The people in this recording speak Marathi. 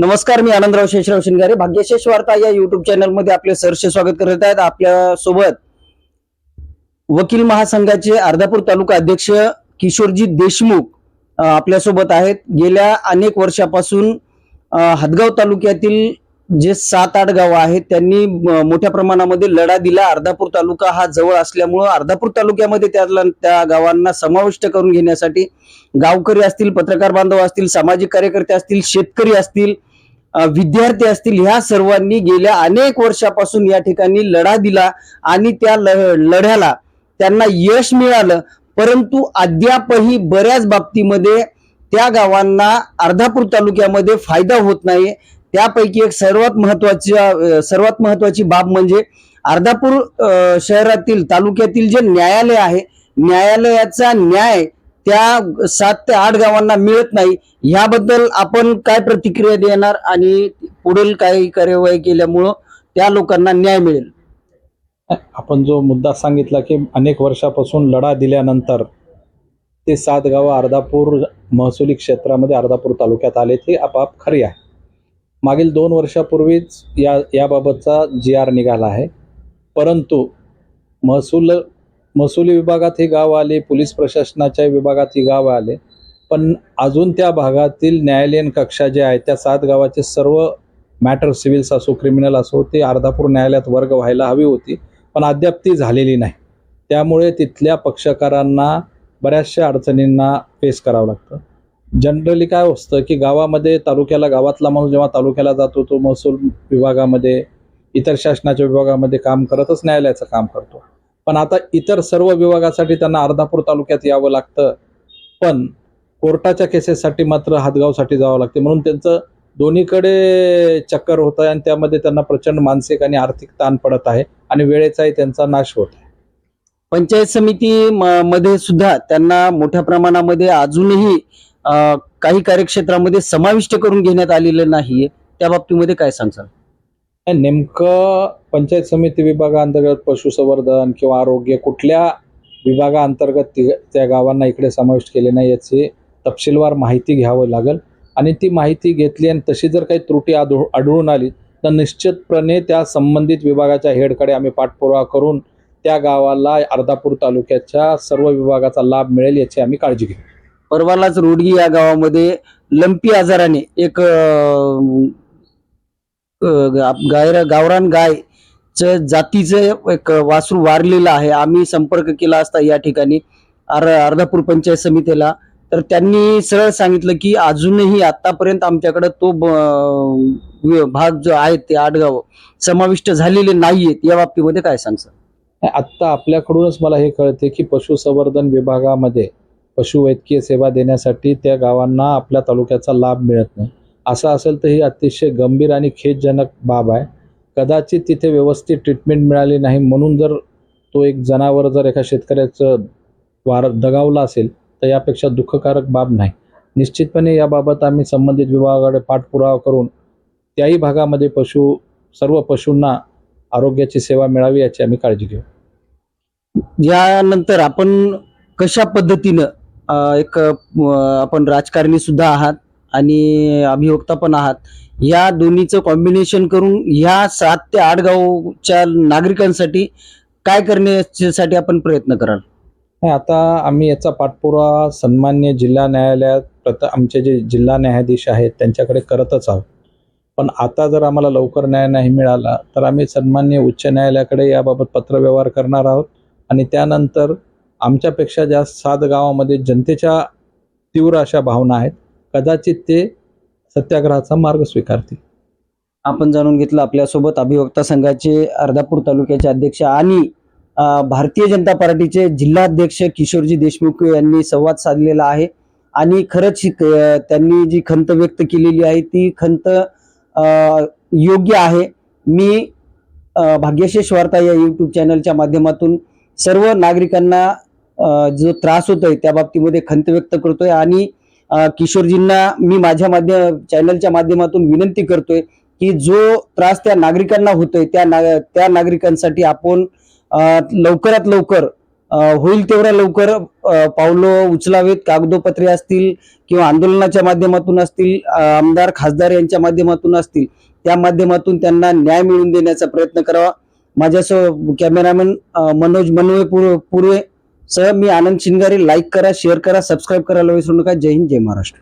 नमस्कार मी आनंदराव शेषराव शिंगारे. भाग्यशेष वार्ता या युट्यूब चॅनलमध्ये आपले सहर्ष स्वागत करत आहेत. आपल्यासोबत वकील महासंघाचे अर्धापूर तालुका अध्यक्ष किशोरजी देशमुख आपल्यासोबत आहेत. गेल्या अनेक वर्षापासून हदगाव तालुक्यातील जे सात आठ गाव आहेत त्यांनी मोठ्या प्रमाणामध्ये लढा दिला. अर्धापूर तालुका हा जवळ असल्यामुळं अर्धापूर तालुक्यामध्ये त्याला त्या गावांना समाविष्ट करून घेण्यासाठी गावकरी असतील पत्रकार बांधव असतील सामाजिक कार्यकर्ते असतील शेतकरी असतील विद्यार्थी असतील ह्या सर्वांनी गेल्या अनेक वर्षापासून या ठिकाणी लढा दिला आणि त्या ल- लढ्याला त्यांना यश मिळालं. परंतु अद्यापही बऱ्याच बाबतीमध्ये त्या गावांना अर्धापूर तालुक्यामध्ये फायदा होत नाही. त्यापैकी एक सर्वात महत्वाची सर्वात महत्वाची बाब म्हणजे अर्धापूर शहरातील तालुक्यातील जे न्यायालय आहे न्यायालयाचा न्याय त्या सात ते आठ गावांना मिळत नाही. याबद्दल आपण काय प्रतिक्रिया देणार आणि पुढील काही कार्यवाही केल्यामुळं त्या लोकांना न्याय मिळेल? आपण जो मुद्दा सांगितला की अनेक वर्षापासून लढा दिल्यानंतर ते सात गावं अर्धापूर महसुली क्षेत्रामध्ये अर्धापूर तालुक्यात आले ते आपाप खरी आहे. मागील दोन वर्षापूर्वीच या याबाबतचा जी आर निघाला आहे. परंतु महसूल महसुली विभागात हे गाव आले पोलीस प्रशासनाच्या विभागात ही गाव आले. पण अजून त्या भागातील न्यायालयीन कक्षा जे आहेत त्या सात गावाचे सर्व मॅटर सिव्हिल्स असो क्रिमिनल असो ते अर्धापूर न्यायालयात वर्ग व्हायला हवी होती. पण अद्याप ती झालेली नाही. त्यामुळे तिथल्या पक्षकारांना बऱ्याचशा अडचणींना फेस करावं लागतं. जनरली काय असतं की गावामध्ये तालुक्याला गावातला माणूस जेव्हा तालुक्याला जातो तो महसूल विभागामध्ये इतर शासनाच्या विभागामध्ये काम करतच न्यायालयाचं काम करतो. पण आता इतर सर्व विभागासाठी त्यांना अर्धापूर तालुक्यात यावं लागतं. पण कोर्टाच्या केसेससाठी मात्र हातगावसाठी जावं लागते. म्हणून त्यांचं दोन्हीकडे चक्कर होत आहे आणि त्यामध्ये त्यांना प्रचंड मानसिक आणि आर्थिक ताण पडत आहे आणि वेळेचाही त्यांचा नाश होत आहे. पंचायत समिती म- मध्ये सुद्धा त्यांना मोठ्या प्रमाणामध्ये अजूनही काही कार्यक्षेत्रामध्ये समाविष्ट करून घेण्यात आलेलं नाहीये. त्या बाबतीमध्ये काय सांगाल नेमकं पंचायत समिती विभागाअंतर्गत पशुसंवर्धन किंवा आरोग्य कुठल्या विभागाअंतर्गत ति त्या गावांना इकडे समाविष्ट केले नाही याची तपशीलवार माहिती घ्यावं लागेल. आणि ती माहिती घेतली आणि तशी जर काही त्रुटी आढळ आढळून आली तर निश्चितपणे त्या संबंधित विभागाच्या हेडकडे आम्ही पाठपुरावा करून त्या गावाला अर्धापूर तालुक्याच्या सर्व विभागाचा लाभ मिळेल याची आम्ही काळजी घेऊ. परवालाच रोडगी या गावामध्ये लंपी आजाराने एक गायर गावरान गाय जातीचं एक वासरू वारलेलं आहे. आम्ही संपर्क केला असता या ठिकाणी अर अर्धापूर पंचायत समितीला. तर त्यांनी सरळ सांगितलं की अजूनही आतापर्यंत आमच्याकडे तो भाग जो आहे ते आडगाव समाविष्ट झालेले नाहीयेत. या बाबतीमध्ये काय सांगसा आत्ता आपल्याकडूनच मला हे कळते की पशुसंवर्धन विभागामध्ये पशुवैद्यकीय सेवा देण्यासाठी त्या गावांना आपल्या तालुक्याचा लाभ मिळत नाही. असं असेल तर ही अतिशय गंभीर आणि खेदजनक बाब आहे. कदाचित तिथे व्यवस्थित ट्रीटमेंट मिळाली नाही म्हणून जर तो एक जनावर जर एका शेतकऱ्याचं वार दगावला असेल तर यापेक्षा दुःखकारक बाब नाही. निश्चितपणे याबाबत आम्ही संबंधित विभागाकडे पाठपुरावा करून त्याही भागामध्ये पशु सर्व पशूंना आरोग्याची सेवा मिळावी याची आम्ही काळजी घेऊ. यानंतर आपण कशा पद्धतीनं एक आपण राजकारणी सुद्धा आहात आणि अभियोक्ता पण आहात. या दोन्हीचं कॉम्बिनेशन करून ह्या सात ते आठ गावच्या नागरिकांसाठी काय करण्यासाठी आपण प्रयत्न कराल? आता आम्ही याचा पाठपुरा सन्मान्य जिल्हा न्यायालयात प्रत आमचे जे जिल्हा न्यायाधीश आहेत त्यांच्याकडे करतच आहोत. पण आता जर आम्हाला लवकर न्याय नाही मिळाला तर आम्ही सन्मान्य उच्च न्यायालयाकडे याबाबत पत्रव्यवहार करणार आहोत. आणि त्यानंतर आमच्यापेक्षा ज्या सात गावामध्ये जनतेच्या तीव्र अशा भावना आहेत कदाचित ते सत्याग्रहाचा मार्ग स्वीकारतील. आपण जाणून घेतलं आपल्यासोबत अभिवक्ता संघाचे अर्धापूर तालुक्याचे अध्यक्ष आणि भारतीय जनता पार्टीचे जिल्हाध्यक्ष किशोरजी देशमुख यांनी संवाद साधलेला आहे. आणि खरंच ही त्यांनी जी खंत व्यक्त केलेली आहे ती खंत योग्य आहे. मी भाग्यशेष वार्ता या यूट्यूब चॅनलच्या माध्यमातून सर्व नागरिकांना जो त्रास होतोय त्या बाबतीमध्ये खंत व्यक्त करतोय. आणि किशोरजींना मी माझ्या माध्यम चॅनलच्या माध्यमातून विनंती करतोय की जो त्रास त्या नागरिकांना होतोय त्या ना त्या नागरिकांसाठी आपण लवकरात लवकर होईल तेवढ्या लवकर पावलं उचलावेत. कागदोपत्रे असतील किंवा आंदोलनाच्या माध्यमातून असतील आमदार खासदार यांच्या माध्यमातून असतील त्या माध्यमातून त्यांना न्याय मिळवून देण्याचा प्रयत्न करावा. माझ्यासह कॅमेरामॅन मनोज मनवे पूर्वे पूर्वे सह मी आनंद शिंगारे लाईक करा शेअर करा सबस्क्राईब करायला विसरू नका जय हिंद जय महाराष्ट्र.